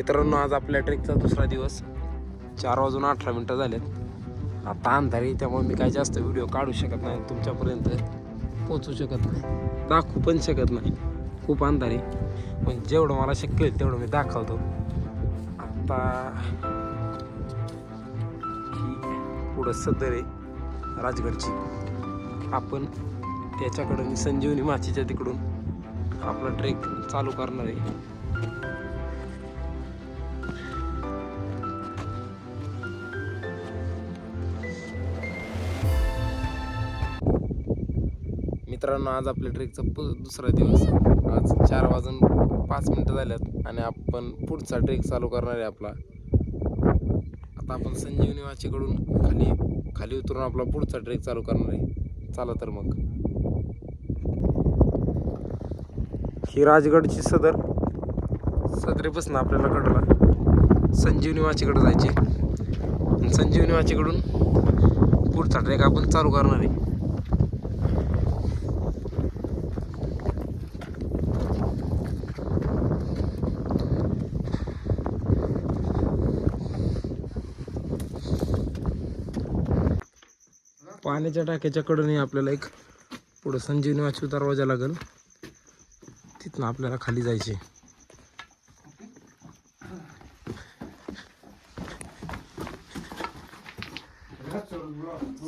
मित्रांनो आज आपल्या ट्रेकचा दुसरा दिवस. चार वाजून अठरा मिनटं झालेत. आता अंधारी त्यामुळे मी काय जास्त व्हिडिओ काढू शकत नाही तुमच्यापर्यंत पोचू शकत नाही. दाखवू पण शकत नाही. खूप अंधारी पण जेवढं मला शक्य होईल तेवढं मी दाखवतो. आता ही पुढं सदर आहे राजगडची. आपण त्याच्याकडून संजीवनी माचीच्या तिकडून आपला ट्रेक चालू करणार आहे. मित्रांनो आज आपल्या ट्रेकचा प दुसरा दिवस. आज चार वाजून पाच मिनटं झाल्यात आणि आपण पुढचा ट्रेक चालू करणार आहे आपला. आता आपण संजीवनी वाचीकडून खाली खाली उतरून आपला पुढचा ट्रेक चालू करणार आहे. चला तर मग. ही राजगडची सदर. सदरेपासून आपल्याला कडला संजीवनी वाचीकडे जायचे संजीवनी वाचीकडून पुढचा ट्रेक आपण चालू करणार आहे. पाण्याच्या टाक्याच्याकडूनही आपल्याला एक पुढं संजीवनी वाचू दरवाजा लागेल. तिथनं आपल्याला खाली जायचे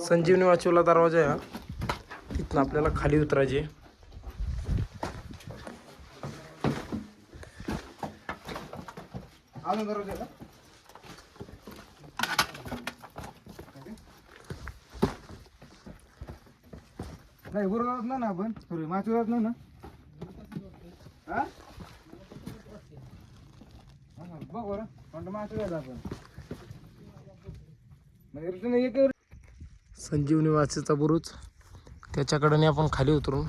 संजीवनी वाचूला दरवाजा आहे तिथनं आपल्याला खाली उतरायचे दरवाजा नाही गुरुगावात ना ना आपण. सॉरी माचुरात ना ना. हा? बघ बरं. म्हणतो आपण. म्हणजे एक संजीवनी वाचेचा बुरुज. त्याच्याकडे आपण खाली उतरून.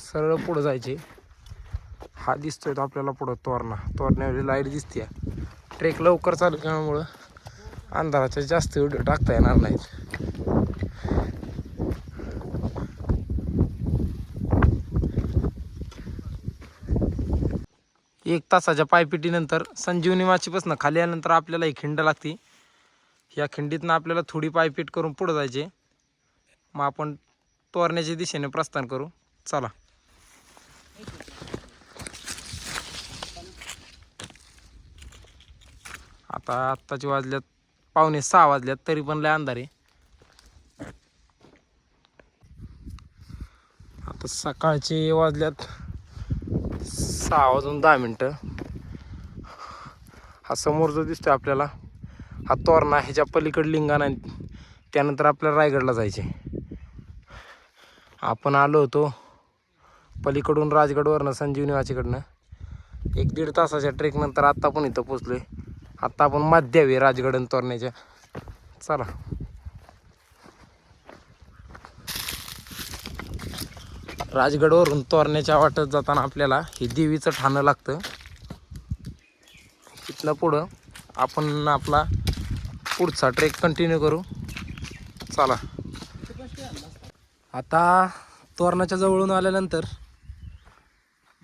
सरळ पुढं जायचे. हा दिसतोय तो आपल्याला पुढं तोरणा. तोरण्यावरील लाइट दिसते ट्रेक लवकर चालू केल्यामुळं अंधाराच्या जास्त व्हिडिओ टाकता येणार नाहीत. एक तासाच्या पायपिटीनंतर संजीवनी माचीपासून खाली आल्यानंतर आपल्याला एक खिंड लागते. या खिंडीतनं आपल्याला थोडी पायपीट करून पुढं जायचे. मग आपण तोरण्याच्या दिशेने प्रस्थान करू. चला. आता आत्ताची वाजल्यात पावणे सहा वाजल्यात तरी पण लय अंधार आहे. आता सकाळचे वाजल्यात. सहा वाजून दहा मिनटं. हा समोर जो दिसतो आपल्याला हा तोरणा ह्याच्या पलीकड लिंगाण आहे. त्यानंतर आपल्याला रायगडला जायचे आपण आलो होतो पलीकडून राजगडवरनं संजीवनी वाचीकडनं. एक दीड तासाच्या ट्रेकनंतर आत्ता पण इथं पोचलो आहे आत्ता आपण मध्यावी राजगड आणि तोरण्याच्या. चला. राजगडवरून तोरण्याच्या वाटत जाताना आपल्याला हे देवीचं ठाणं लागतं. तिथनं पुढं आपण आपला पुढचा ट्रेक कंटिन्यू करू. चला. आता तोरणाच्या जवळून आल्यानंतर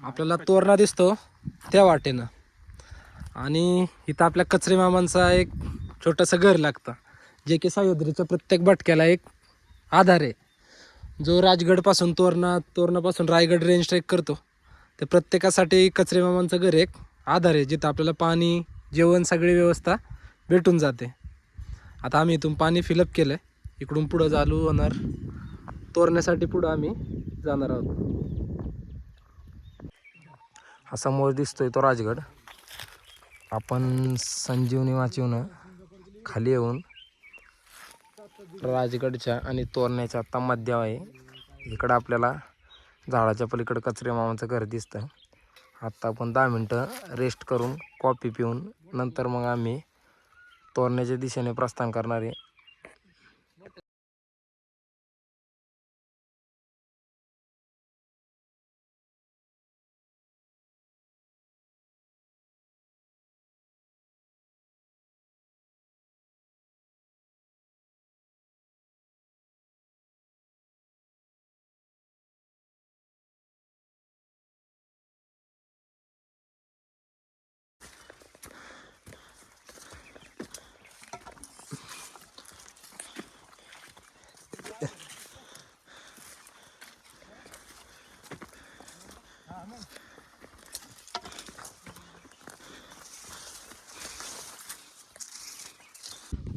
आपल्याला तोरणा दिसतो त्या वाटेनं. आणि इथं आपल्या कचरे मामांचा एक छोटंसं घर लागतं. जे की सह्याद्रीच्या प्रत्येक भटक्याला एक आधार आहे. जो राजगडपासून तोरणा तोरणापासून रायगड रेंज ट्रेक करतो तर प्रत्येकासाठी कचरे मामांचं घर एक आधार आहे जिथं आपल्याला पाणी जेवण सगळी व्यवस्था भेटून जाते. आता आम्ही इथून पाणी फिलअप केलं आहे इकडून पुढं चालू होणार. तोरण्यासाठी पुढं आम्ही जाणार आहोत. हा समोर दिसतोय तो राजगड. आपण संजीवनी वाचवून खाली येऊन राजगडच्या आणि तोरण्याच्या आत्ता मध्य आहे. इकडं आपल्याला झाडाच्या पलीकडं कचरे मामाचं घर दिसतं आत्ता आपण दहा मिनटं रेस्ट करून कॉफी पिऊन नंतर मग आम्ही तोरण्याच्या दिशेने प्रस्थान करणार आहे.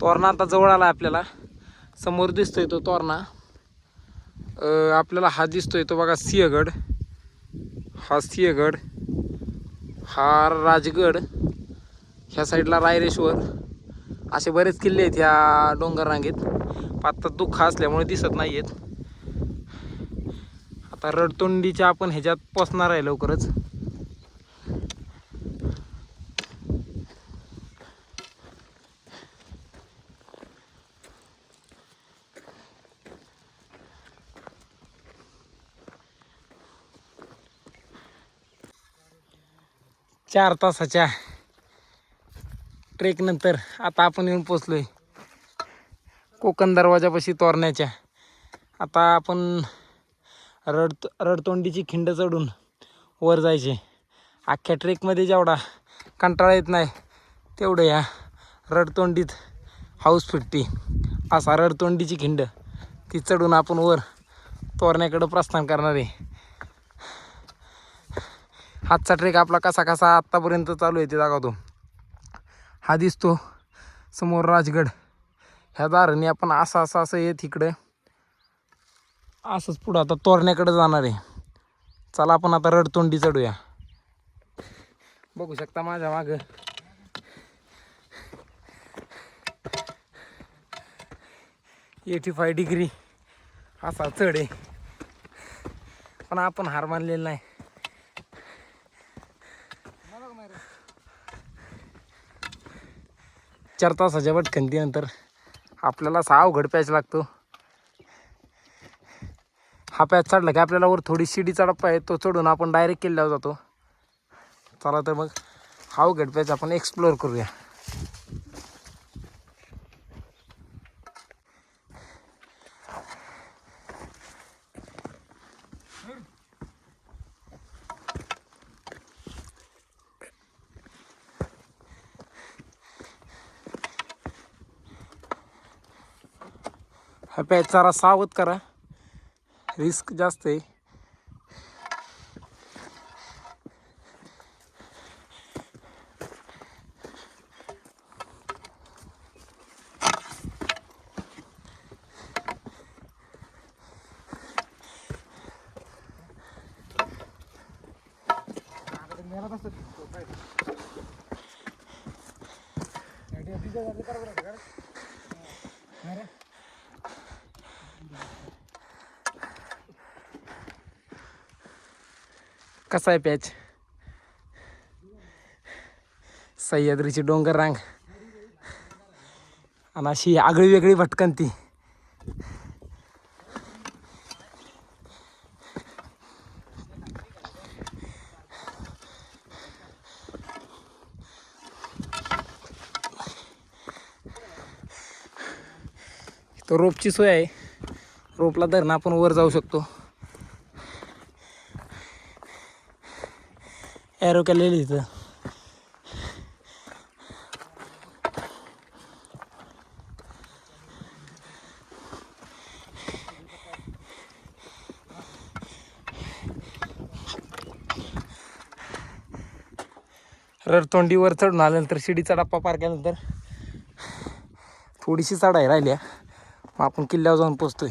तोरणा आता जवळ आला आपल्याला. समोर दिसतोय तो तोरणा. आपल्याला हा दिसतोय तो बघा सिंहगड. हा सिंहगड हा राजगड ह्या साईडला रायरेश्वर. असे बरेच किल्ले आहेत ह्या डोंगर रांगेत. आत्ता दुःख असल्यामुळे दिसत नाही आहेत आता रडतोंडीच्या आपण ह्याच्यात पोचणार आहे लवकरच. चार तासाच्या ट्रेकनंतर आता आपण येऊन पोचलोय कोकण दरवाजापाशी तोरण्याच्या. आता आपण रड रडतोंडीची खिंड चढून वर जायचे. अख्ख्या ट्रेकमध्ये जेवढा कंटाळा येत नाही तेवढं या रडतोंडीत हाऊस फिटते असा रडतोंडीची खिंड ती चढून आपण वर तोरण्याकडं प्रस्थान करणार आहे. हातचा ट्रेक आपला कसा कसा आत्तापर्यंत चालू आहे ते दाखवतो. हा दिसतो समोर राजगड. ह्या दाराने आपण असं असं असं येत इकडे. असंच पुढं आता तोरण्याकडे जाणार आहे. चला आपण आता रडतोंडी चढूया. बघू शकता माझ्या मागं. एटी फाय डिग्री असा चढ आहे. पण आपण हार मानलेला नाही. चार तासाच्या भटकंतीनंतर आपल्याला सहा अवघड पॅच लागतो. हा पॅच चढला की आपल्याला वर थोडी शिडी चढप्पा आहे तो चढून आपण डायरेक्ट किल्ल्यावर जातो. चला तर मग हा अवघड पॅच आपण एक्सप्लोअर करूया. हा पॅच जरा सावध करा. रिस्क जास्त आहे. कसा आहे पॅच? सह्याद्रीची डोंगर रांग. आणि अशी आगळी वेगळी भटकंती तो. रोपची सोय आहे. रोपला धरणं आपण वर जाऊ शकतो. एरो केलेली इथं. रडतोंडीवर चढून आल्यानंतर शिडीचा डप्पा पार केल्यानंतर थोडीशी चढाई राहिल्या मग आपण किल्ल्यावर जाऊन पोचतोय.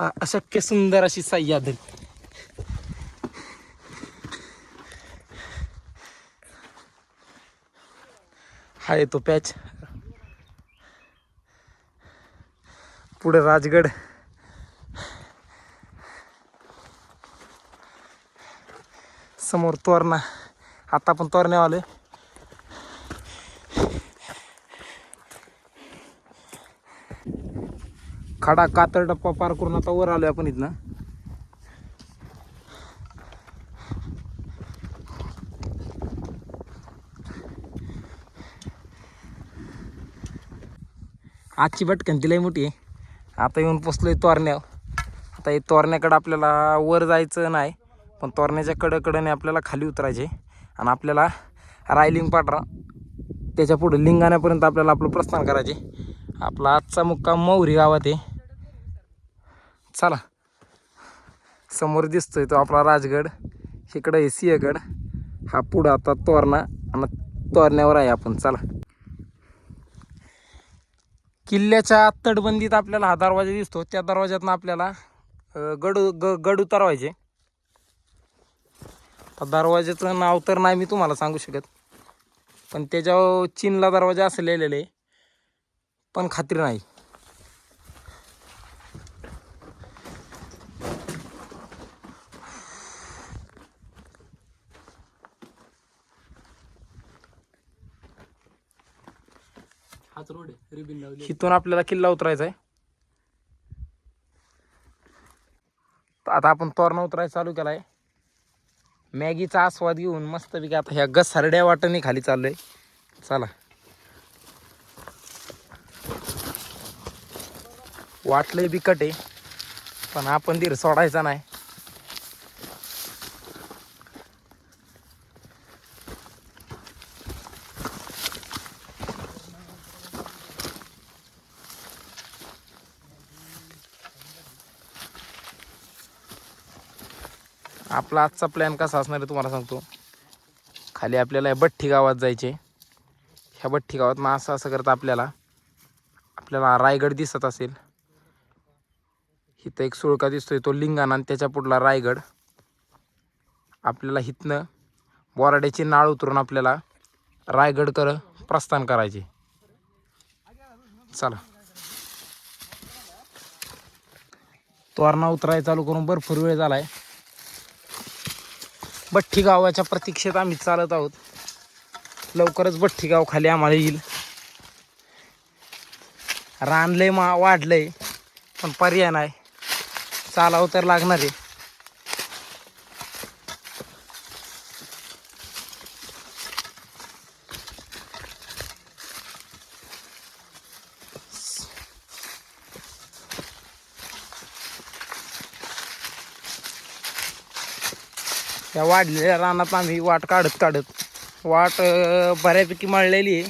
अशक्य सुंदर अशी सह्याद्री हा येतो पॅच. पुढे राजगड. समोर तोरणा. आता आपण तोरण्यावर खडा कातर टप्पा पार करून आता वर आलोय आपण इथनं. आजची भटकन लई मोठी आहे. आता येऊन पोचलोय तोरण्यावर. आता हे तोरण्याकडं आपल्याला वर जायचं नाही पण तोरण्याच्या कडकडने आपल्याला खाली उतरायचे आणि आपल्याला रायलिंग पाटरा त्याच्या पुढे लिंगाण्यापर्यंत आपल्याला आपलं प्रस्थान करायचे आपला आजचा मुक्काम मौरी गावात आहे. चला. समोर दिसतोय तो आपला राजगड. इकडं आहे सिंहगड. हा पुढं आता तोरणा आणि तोरण्यावर आहे आपण. चला. किल्ल्याच्या तटबंदीत आपल्याला हा दरवाजा दिसतो. त्या दरवाज्यातनं आपल्याला गड ग गड उतरवायचे. दरवाज्याचं नाव तर नाही मी तुम्हाला सांगू शकत. पण त्याच्यावर चीनला दरवाजा असं लिहिलेलं आहे. पण खात्री नाही. हाच रोड आहे. रिबिन लावली इथून आपल्याला किल्ला उतरायचा आहे. आता आपण तोरणा उतरायला चालू केला आहे मॅगीचा आस्वाद घेऊन मस्तपैकी आता ह्या घसरड्या वाटणी खाली चाललोय. चला. वाटलंय बिकट आहे. पण आपण धीर सोडायचा नाही. आपला आजचा प्लॅन कसा असणार आहे तुम्हाला सांगतो. खाली आपल्याला बठ्ठी गावात जायचे ह्या बठ्ठी गावात मग असं असं करता आपल्याला. आपल्याला रायगड दिसत असेल. इथं एक सुळका दिसतोय तो लिंगाणा आणि त्याच्या पुढला रायगड. आपल्याला इथनं बोराड्याची नाळ उतरून आपल्याला रायगडकर प्रस्थान करायचे. चला. तोरणा उतराय चालू करून भरपूर वेळ झाला आहे बठ्ठी गावाच्या प्रतीक्षेत आम्ही चालत आहोत. लवकरच बठ्ठी गाव खाली आम्हाला येईल. रानलंय मा वाढलंय पण पर्याय नाही. चालावं तर लागणार आहे त्या वाढलेल्या रानात आम्ही वाट काढत काढत वाट बऱ्यापैकी मळलेली आहे.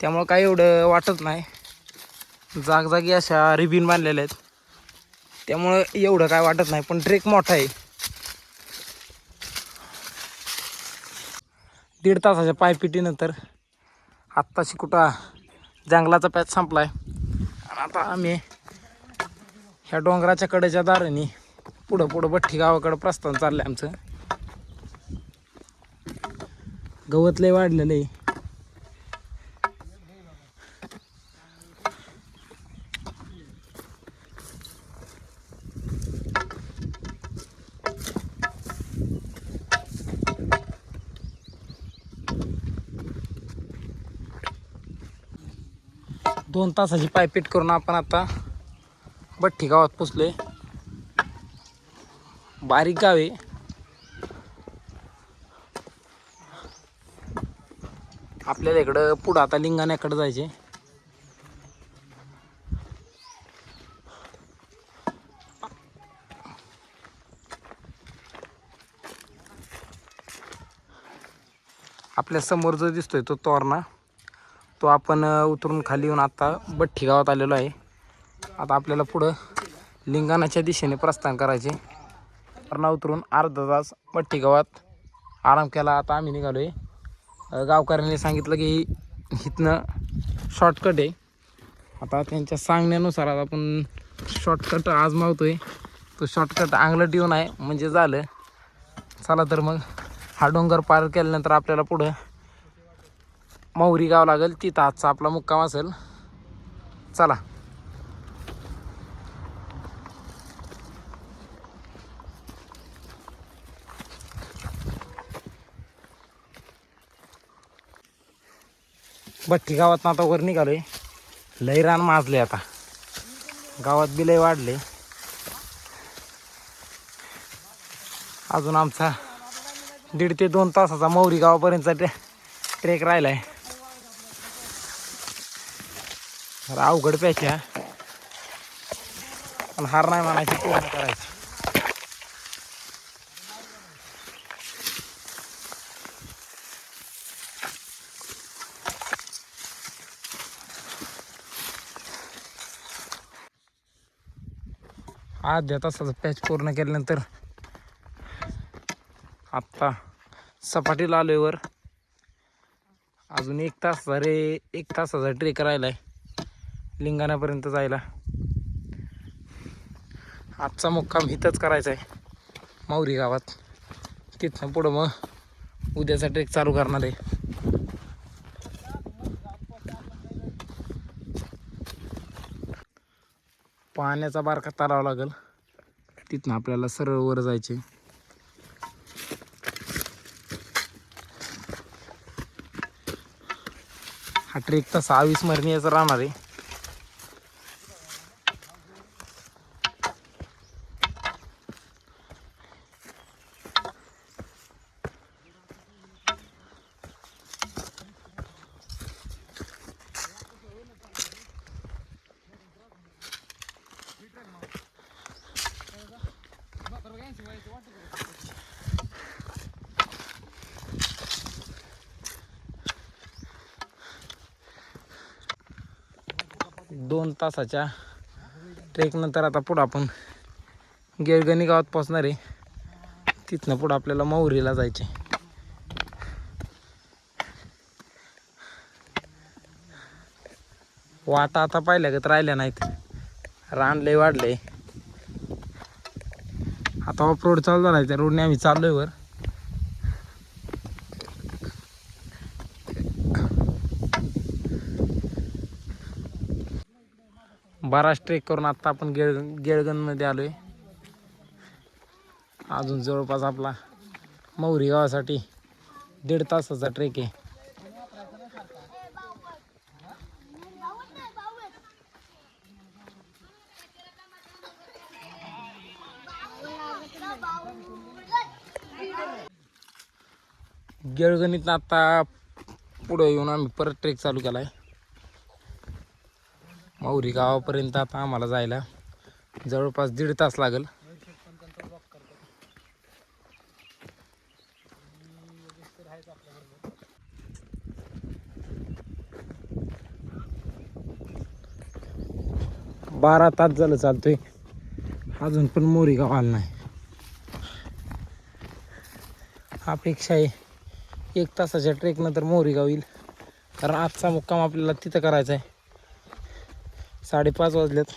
त्यामुळं काही एवढं वाटत नाही. जागजागी अशा रिबीन बांधलेल्या आहेत. त्यामुळं एवढं काय वाटत नाही पण ट्रेक मोठा आहे. दीड तासाच्या पायपिटीनंतर आत्ताशी कुठं जंगलाचा पॅच संपला आहे आणि आता आम्ही ह्या डोंगराच्या कडेच्या दाराने पुढं पुढं भट्टी गावाकडं प्रस्थान चाललं आहे आमचं. गवत लय वाढलेलं आहे दोन तासाची पायपीट करून आपण आता भट्टी गावात पोचलोय बारीक गाव आहे. आपल्याला इकडं पुढं आता लिंगाण्याकडे जायचे आपल्यासमोर जो दिसतोय तो तोरणा तो आपण उतरून खाली येऊन आता बठ्ठी गावात आलेलो आहे. आता आपल्याला पुढं लिंगाणाच्या दिशेने प्रस्थान करायचे तोरणा उतरून अर्धा तास पट्टी गावात आराम केला. आता आम्ही निघालो आहे गावकऱ्यांनी सांगितलं की इथनं शॉर्टकट आहे. आता त्यांच्या सांगण्यानुसार आता आपण शॉर्टकट आजमावतोय तो शॉर्टकट अंगलट येऊन आहे. म्हणजे झालं. चला तर मग हा डोंगर पार केल्यानंतर आपल्याला पुढं मौरी गाव लागेल. तिथं आजचा आपला मुक्काम असेल. चला. बट्टी गावात आता वर निघालोय. लय रान माजले आता. गावात बी लय वाढले. अजून आमचा दीड ते दोन तासाचा मौरी गावापर्यंतचा ट्रे ट्रेक राहिलाय. जरा अवघड प्याच्या पण हार नाही म्हणायची पूर्ण करायची. अर्ध्या तासाचा पॅच पूर्ण केल्यानंतर आत्ता सपाटीला आलोय वर. अजून एक तास रे एक तासाचा ट्रेक राहिला आहे लिंगाण्यापर्यंत जायला. आजचा मुक्काम इथंच करायचा आहे माऊरी गावात. तिथनं पुढं मग उद्याचा ट्रेक चालू करणार आहे. पाण्याचा बारका तारावा लागेल. तिथनं आपल्याला सरळ वर जायचे. हा ट्रेक तसा अविस्मरणीयच राहणार आहे दोन तासाच्या ट्रेकनंतर आता पुढं आपण गेळगणी गावात पोचणार आहे. तिथनं पुढं आपल्याला मौरीला जायचे. वाटा आता पाहिल्या का राहिल्या नाहीत. रानले वाढले आता ऑफ रोड चालू झाला त्या रोडने आम्ही चाललोय वर. बराच ट्रेक करून आत्ता आपण गेळ गेळगणमध्ये आहे अजून जवळपास आपला मौरी गावासाठी दीड तासाचा ट्रेक आहे. गेळगणीत आता पुढं येऊन आम्ही परत ट्रेक चालू केला आहे मौरी गावापर्यंत आता आम्हाला जायला जवळपास दीड तास लागेल. बारा तास झालं चालतोय. अजून पण मोरी गाव आलं नाही. अपेक्षा आहे एक तासाच्या ट्रेक नंतर मोरी गाव येईल. कारण आजचा मुक्काम आपल्याला तिथं करायचा आहे. साडेपाच वाजलेत.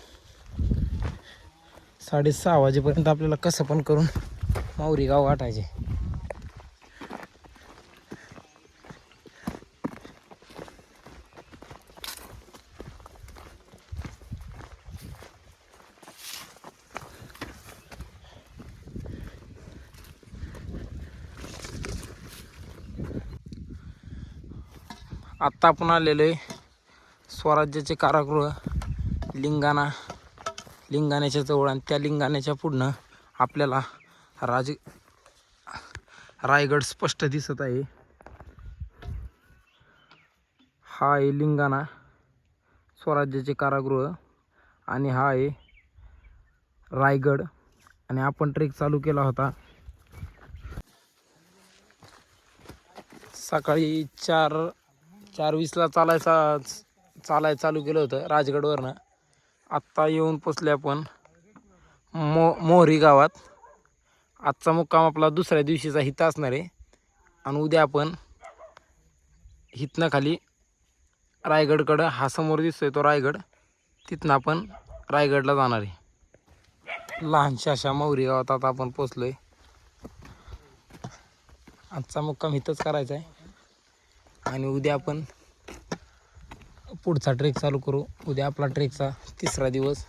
साडेसहा वाजेपर्यंत आपल्याला कसं पण करून माऊरी गाव गाठायचे आत्ता आपण आलेलो आहे स्वराज्याचे कारागृह. लिंगाणा लिंगाण्याच्या जवळ आणि त्या लिंगाण्याच्या पुढनं आपल्याला राज रायगड स्पष्ट दिसत आहे. हा आहे लिंगाणा स्वराज्याचे कारागृह आणि हा आहे रायगड आणि आपण ट्रेक चालू केला होता. सकाळी चार चार वीसला चालायचा चालाय चालू केलं होतं राजगडवरनं. आत्ता येऊन पोचले आपण मो मोहरी गावात. आजचा मुक्काम आपला दुसऱ्या दिवशीचा हित असणार आहे. आणि उद्या आपण हितनं खाली रायगडकडं हा समोर दिसतोय तो रायगड. तिथनं आपण रायगडला जाणार आहे. लहानशा अशा मोहरी गावात आता आपण पोचलो आहे आजचा मुक्काम इथंच करायचा आहे. आणि उद्या आपण पुढचा ट्रेक चालू करू. उद्या आपला ट्रेकचा तिसरा दिवस.